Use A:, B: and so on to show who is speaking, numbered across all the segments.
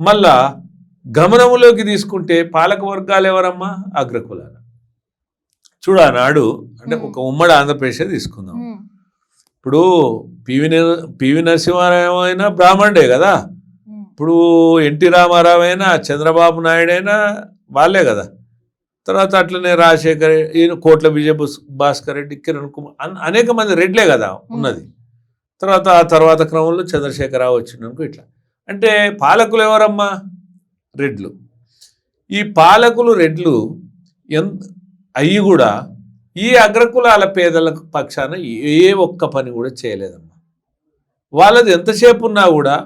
A: మళ్ళా గమనంలోకి తీసుకుంటే పాలక వర్గాలు ఎవరమ్మా? అగ్రకులాలు. చూడు ఆనాడు అంటే ఒక ఉమ్మడి ఆంధ్రప్రదేశ్ తీసుకుందాం. ఇప్పుడు పివి పివి నరసింహారావు అయినా బ్రాహ్మణుడే కదా. ఇప్పుడు ఎన్టీ రామారావు అయినా చంద్రబాబు నాయుడు అయినా వాళ్ళే కదా. తర్వాత అట్లనే రాజశేఖర్ ఈయన కోట్ల విజయ భాస్కర్ రెడ్డి కిరణ్ కుమార్ అన్- అనేక మంది రెడ్లే కదా ఉన్నది. తర్వాత ఆ తర్వాత క్రమంలో చంద్రశేఖరరావు వచ్చిందనుకో ఇట్లా. అంటే పాలకులు ఎవరమ్మా? రెడ్లు. ఈ పాలకులు రెడ్లు ఎన్ అయ్యి కూడా ఈ అగ్రకులాల పేదల పక్షాన ఏ ఒక్క పని కూడా చేయలేదమ్మా. వాళ్ళది ఎంతసేపు ఉన్నా కూడా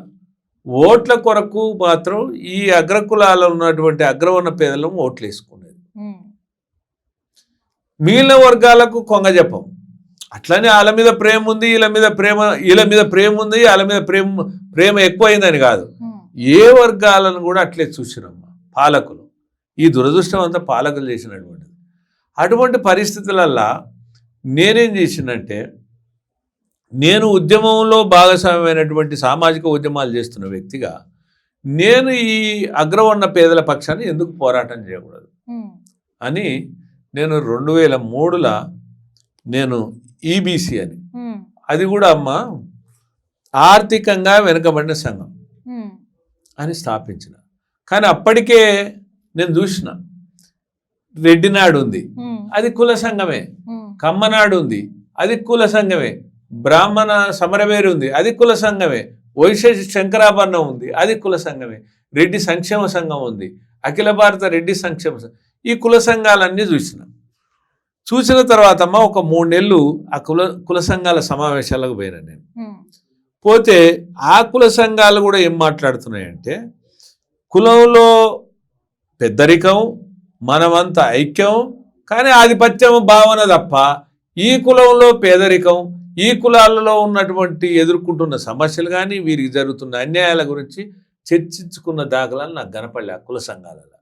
A: ఓట్ల కొరకు మాత్రం ఈ అగ్రకులాల ఉన్నటువంటి అగ్రవర్ణ పేదలను ఓట్లు వేసుకునేది మిగిలిన వర్గాలకు కొంగ చెప్పం అట్లనే వాళ్ళ మీద ప్రేమ ఉంది వీళ్ళ మీద ప్రేమ వీళ్ళ మీద ప్రేమ ఉంది వాళ్ళ మీద ప్రేమ ప్రేమ ఎక్కువైందని కాదు. ఏ వర్గాలను కూడా అట్లే చూసినమ్మా పాలకులు. ఈ దురదృష్టం అంతా పాలకులు చేసినటువంటిది. అటువంటి పరిస్థితులల్లా నేనేం చేసినంటే నేను ఉద్యమంలో భాగస్వామ్యమైనటువంటి సామాజిక ఉద్యమాలు చేస్తున్న వ్యక్తిగా నేను ఈ అగ్రవర్ణ పేదల పక్షాన్ని ఎందుకు పోరాటం చేయకూడదు? అని నేను రెండు వేల మూడులో నేను ఈబీసీ అని.
B: ఉమ్,
A: అది కూడా అమ్మ ఆర్థికంగా వెనుకబడిన సంఘం అని స్థాపించిన. కానీ అప్పటికే నేను చూసిన. రెడ్డినాడు ఉంది. అది కుల సంఘమే. కమ్మనాడు ఉంది. అది కుల సంఘమే. బ్రాహ్మణ సమరవేరు ఉంది. అది కుల సంఘమే. వైశ్య శంకరాభరణం ఉంది. అది కుల సంఘమే. రెడ్డి సంక్షేమ సంఘం ఉంది. అఖిల భారత రెడ్డి సంక్షేమ సంఘం. ఈ కుల సంఘాలన్నీ చూసిన. చూసిన తర్వాత అమ్మ ఒక మూడు నెలలు ఆ కుల కుల సంఘాల సమావేశాలకు పోయినా నేను. పోతే ఆ కుల సంఘాలు కూడా ఏం మాట్లాడుతున్నాయంటే కులంలో పెద్దరికం మనమంతా ఐక్యం కానీ ఆధిపత్యం భావన తప్ప ఈ కులంలో పేదరికం ఈ కులాలలో ఉన్నటువంటి ఎదుర్కొంటున్న సమస్యలు కానీ వీరికి జరుగుతున్న అన్యాయాల గురించి చర్చించుకున్న దాఖలాలు నాకు కనపడలే ఆ కుల సంఘాలలో.